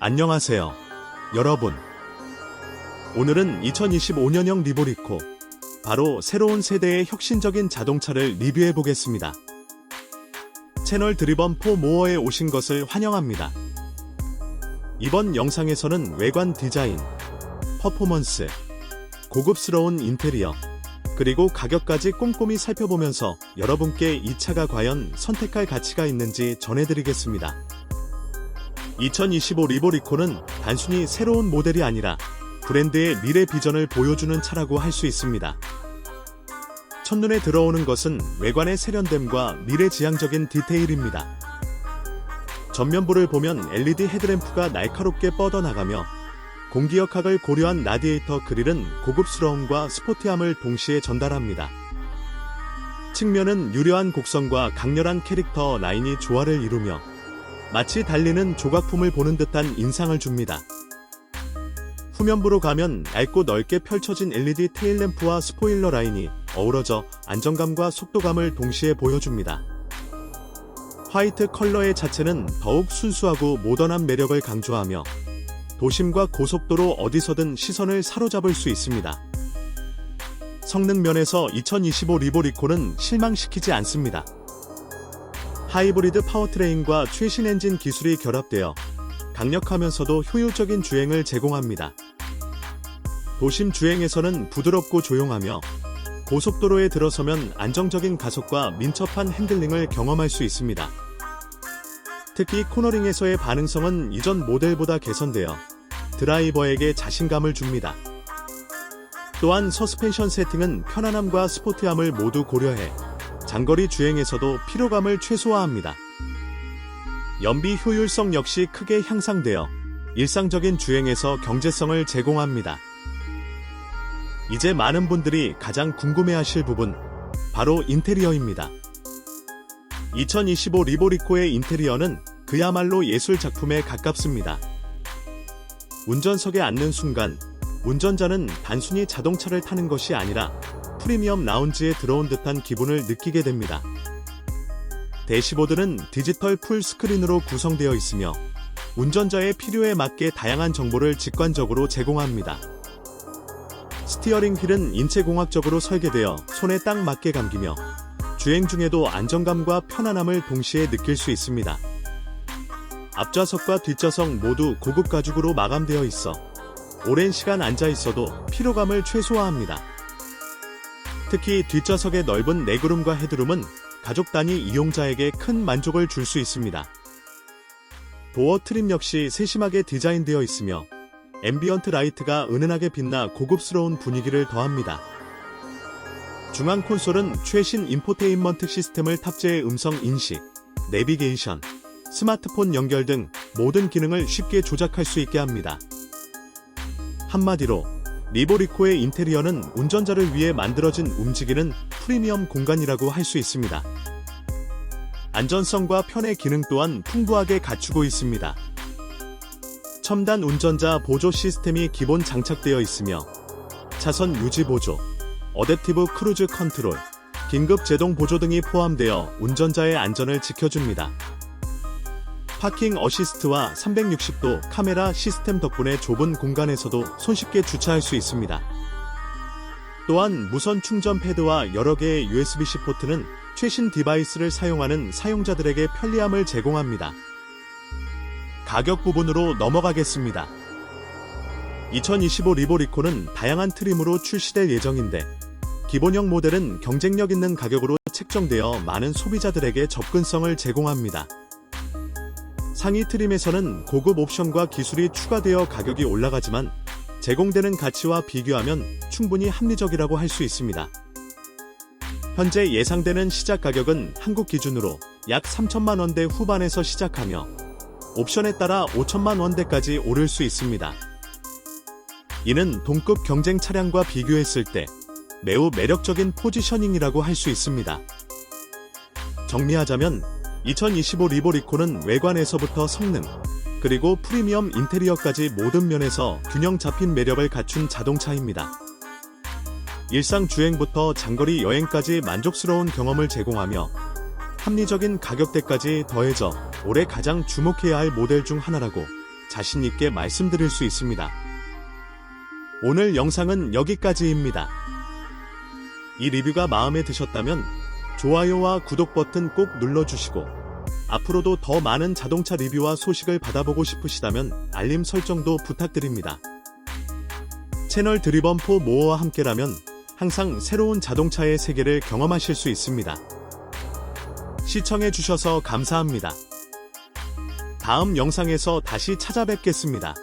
안녕하세요. 여러분. 오늘은 2025년형 리보리코, 바로 새로운 세대의 혁신적인 자동차를 리뷰해 보겠습니다. 채널 드리번 포 모어에 오신 것을 환영합니다. 이번 영상에서는 외관 디자인, 퍼포먼스, 고급스러운 인테리어, 그리고 가격까지 꼼꼼히 살펴보면서 여러분께 이 차가 과연 선택할 가치가 있는지 전해드리겠습니다. 2025 리보리코는 단순히 새로운 모델이 아니라 브랜드의 미래 비전을 보여주는 차라고 할 수 있습니다. 첫눈에 들어오는 것은 외관의 세련됨과 미래지향적인 디테일입니다. 전면부를 보면 LED 헤드램프가 날카롭게 뻗어나가며 공기역학을 고려한 라디에이터 그릴은 고급스러움과 스포티함을 동시에 전달합니다. 측면은 유려한 곡선과 강렬한 캐릭터 라인이 조화를 이루며 마치 달리는 조각품을 보는 듯한 인상을 줍니다. 후면부로 가면 얇고 넓게 펼쳐진 LED 테일램프와 스포일러 라인이 어우러져 안정감과 속도감을 동시에 보여줍니다. 화이트 컬러의 자체는 더욱 순수하고 모던한 매력을 강조하며 도심과 고속도로 어디서든 시선을 사로잡을 수 있습니다. 성능 면에서 2025 리보리코는 실망시키지 않습니다. 하이브리드 파워트레인과 최신 엔진 기술이 결합되어 강력하면서도 효율적인 주행을 제공합니다. 도심 주행에서는 부드럽고 조용하며 고속도로에 들어서면 안정적인 가속과 민첩한 핸들링을 경험할 수 있습니다. 특히 코너링에서의 반응성은 이전 모델보다 개선되어 드라이버에게 자신감을 줍니다. 또한 서스펜션 세팅은 편안함과 스포티함을 모두 고려해 장거리 주행에서도 피로감을 최소화합니다. 연비 효율성 역시 크게 향상되어 일상적인 주행에서 경제성을 제공합니다. 이제 많은 분들이 가장 궁금해하실 부분, 바로 인테리어입니다. 2025 리보리코의 인테리어는 그야말로 예술 작품에 가깝습니다. 운전석에 앉는 순간, 운전자는 단순히 자동차를 타는 것이 아니라 프리미엄 라운지에 들어온 듯한 기분을 느끼게 됩니다. 대시보드는 디지털 풀 스크린으로 구성되어 있으며 운전자의 필요에 맞게 다양한 정보를 직관적으로 제공합니다. 스티어링 휠은 인체공학적으로 설계되어 손에 딱 맞게 감기며 주행 중에도 안정감과 편안함을 동시에 느낄 수 있습니다. 앞좌석과 뒷좌석 모두 고급 가죽으로 마감되어 있어 오랜 시간 앉아 있어도 피로감을 최소화합니다. 특히 뒷좌석의 넓은 레그룸과 헤드룸은 가족 단위 이용자에게 큰 만족을 줄 수 있습니다. 도어 트림 역시 세심하게 디자인되어 있으며 앰비언트 라이트가 은은하게 빛나 고급스러운 분위기를 더합니다. 중앙 콘솔은 최신 인포테인먼트 시스템을 탑재해 음성 인식, 내비게이션, 스마트폰 연결 등 모든 기능을 쉽게 조작할 수 있게 합니다. 한마디로 리보리코의 인테리어는 운전자를 위해 만들어진 움직이는 프리미엄 공간이라고 할 수 있습니다. 안전성과 편의 기능 또한 풍부하게 갖추고 있습니다. 첨단 운전자 보조 시스템이 기본 장착되어 있으며 차선 유지 보조, 어댑티브 크루즈 컨트롤, 긴급 제동 보조 등이 포함되어 운전자의 안전을 지켜줍니다. 파킹 어시스트와 360도 카메라 시스템 덕분에 좁은 공간에서도 손쉽게 주차할 수 있습니다. 또한 무선 충전 패드와 여러 개의 USB-C 포트는 최신 디바이스를 사용하는 사용자들에게 편리함을 제공합니다. 가격 부분으로 넘어가겠습니다. 2025 리보리코는 다양한 트림으로 출시될 예정인데 기본형 모델은 경쟁력 있는 가격으로 책정되어 많은 소비자들에게 접근성을 제공합니다. 상위 트림에서는 고급 옵션과 기술이 추가되어 가격이 올라가지만 제공되는 가치와 비교하면 충분히 합리적이라고 할 수 있습니다. 현재 예상되는 시작 가격은 한국 기준으로 약 3천만 원대 후반에서 시작하며 옵션에 따라 5천만 원대까지 오를 수 있습니다. 이는 동급 경쟁 차량과 비교했을 때 매우 매력적인 포지셔닝이라고 할 수 있습니다. 정리하자면 2025 리보리코는 외관에서부터 성능, 그리고 프리미엄 인테리어까지 모든 면에서 균형 잡힌 매력을 갖춘 자동차입니다. 일상 주행부터 장거리 여행까지 만족스러운 경험을 제공하며 합리적인 가격대까지 더해져 올해 가장 주목해야 할 모델 중 하나라고 자신있게 말씀드릴 수 있습니다. 오늘 영상은 여기까지입니다. 이 리뷰가 마음에 드셨다면 좋아요와 구독 버튼 꼭 눌러주시고 앞으로도 더 많은 자동차 리뷰와 소식을 받아보고 싶으시다면 알림 설정도 부탁드립니다. 채널 드리번포 모어와 함께라면 항상 새로운 자동차의 세계를 경험하실 수 있습니다. 시청해주셔서 감사합니다. 다음 영상에서 다시 찾아뵙겠습니다.